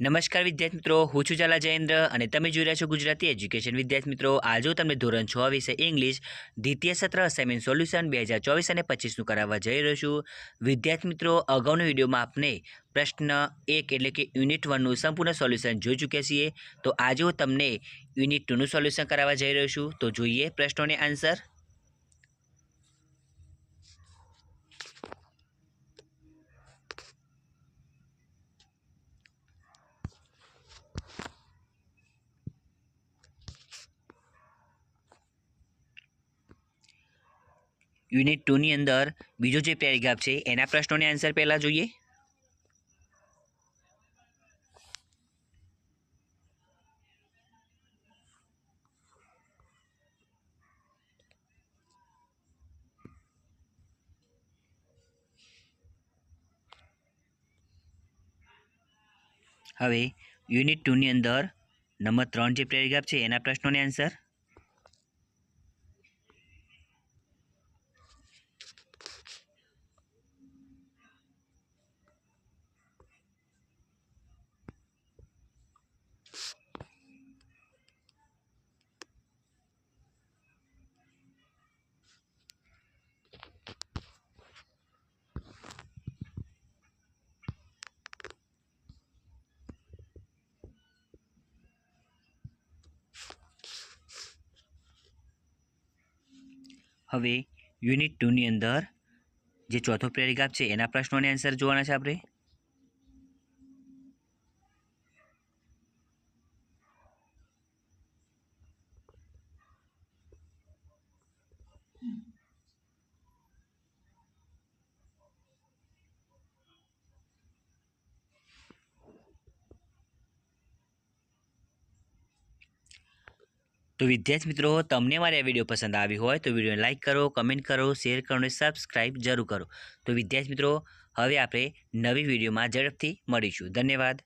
નમસ્કાર વિદ્યાર્થી મિત્રો, હું છું ઝાલા જયેન્દ્ર અને તમે જોઈ રહ્યા છો ગુજરાતી એજ્યુકેશન. વિદ્યાર્થી મિત્રો, આજે તમને ધોરણ છ વિષય ઇંગ્લિશ, દ્વિતીય સત્ર અસાઇનમેન્ટ સોલ્યુશન બે હજાર ચોવીસ અને પચીસનું કરાવવા જઈ રહ્યો છું. વિદ્યાર્થી મિત્રો, અગાઉના વિડીયોમાં આપને પ્રશ્ન એક એટલે કે યુનિટ વનનું સંપૂર્ણ સોલ્યુશન જોઈ ચૂક્યા છીએ. તો આજે હું તમને યુનિટ ટુનું સોલ્યુશન કરાવવા જઈ રહ્યો છું. તો જોઈએ પ્રશ્નોને આન્સર યુનિટ ટુની અંદર બીજો જે પેરેગ્રાફ છે, એના પ્રશ્નોને આન્સર પહેલાં જોઈએ. હવે યુનિટ ટુની અંદર નંબર ત્રણ જે પેરેગ્રાફ છે, એના પ્રશ્નોને આન્સર હવે યુનિટ ટુની અંદર જે ચોથો પેરેગ્રાફ છે એના પ્રશ્નોને આન્સર જોવાના છે આપણે. તો વિદ્યાર્થી મિત્રો, તમને મારી આ વીડિયો પસંદ આવી હોય તો વિડીયોને લાઇક કરો, કમેન્ટ કરો, શેર કરો અને સબસ્ક્રાઈબ જરૂર કરો. તો વિદ્યાર્થી મિત્રો, હવે આપણે નવી વિડીયોમાં ઝડપથી મળીશું. ધન્યવાદ.